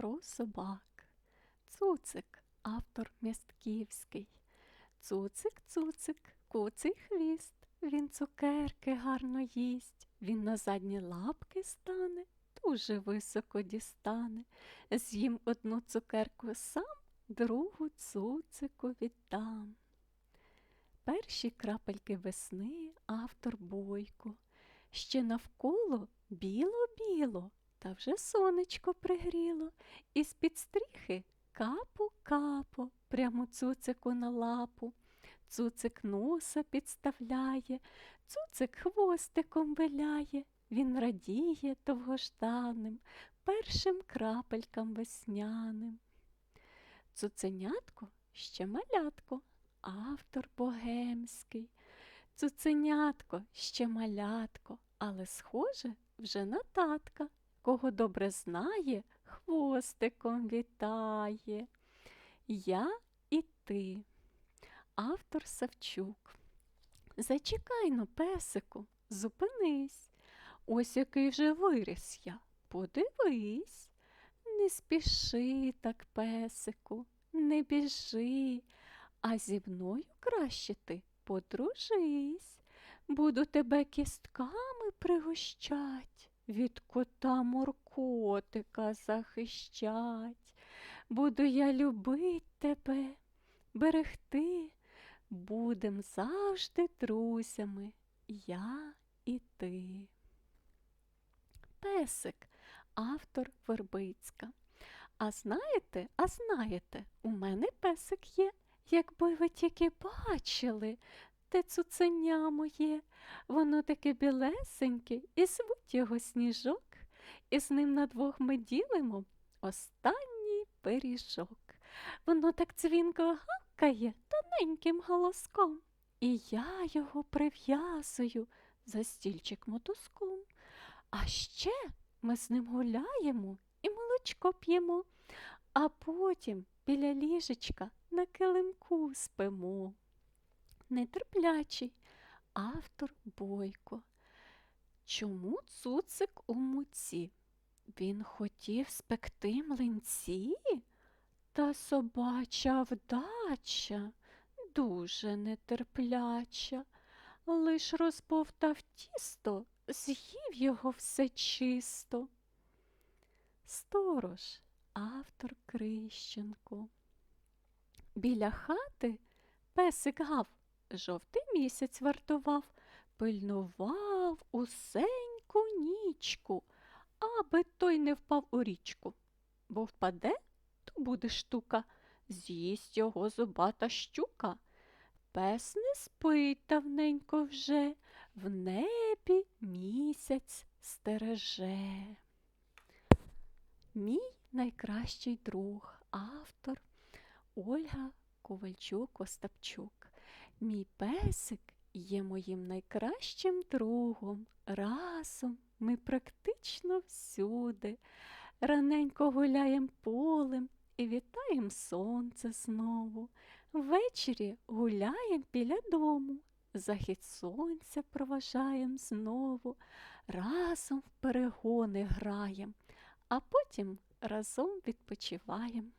про собак. Цуцик, автор Містківський. Цуцик, цуцик, куций хвіст. Він цукерки гарно їсть. Він на задні лапки стане, дуже високо дістане. З'їм одну цукерку сам, другу цуцику віддам. Перші крапельки весни автор бойко. Ще навколо біло-біло, та вже сонечко пригріло, і з-під стріхи капу-капу, прямо цуцику на лапу. Цуцик носа підставляє, цуцик хвостиком виляє, він радіє довгожданим, першим крапелькам весняним. Цуценятко ще малятко, автор богемський. Цуценятко ще малятко, але схоже вже на татка. Кого добре знає, хвостиком вітає. Я і ти. Автор Савчук. Зачекай но, песику, зупинись. Ось який вже виріс я. Подивись. Не спіши так, песику, не біжи, а зі мною краще ти подружись. Буду тебе кістками пригощать, від кота моркотика захищать. Буду я любить тебе, берегти, будем завжди друзями, я і ти. Песик, автор Вербицька. А знаєте, а знаєте, у мене песик є, якби ви тільки бачили, те цуценя моє, воно таке білесеньке, і звуть його сніжок, і з ним на двох ми ділимо останній пиріжок. Воно так дзвінко гавкає тоненьким голоском, і я його прив'язую за стільчик мотузком. А ще ми з ним гуляємо і молочко п'ємо, а потім біля ліжечка на килимку спимо. Нетерплячий автор Бойко. Чому цуцик у муці? Він хотів спекти млинці? Та собача вдача дуже нетерпляча, лиш розбовтав тісто, з'їв його все чисто. Сторож, автор Крищенко. Біля хати песик гав, жовтий місяць вартував, пильнував усеньку нічку, аби той не впав у річку, бо впаде, то буде штука, з'їсть його зубата щука. Пес не спить давненько вже, в небі місяць стереже. Мій найкращий друг, автор Ольга Ковальчук Остапчук. Мій песик є моїм найкращим другом. Разом ми практично всюди. Раненько гуляєм полем і вітаєм сонце знову. Ввечері гуляєм біля дому, захід сонця проважаєм знову, разом в перегони граєм, а потім разом відпочиваєм.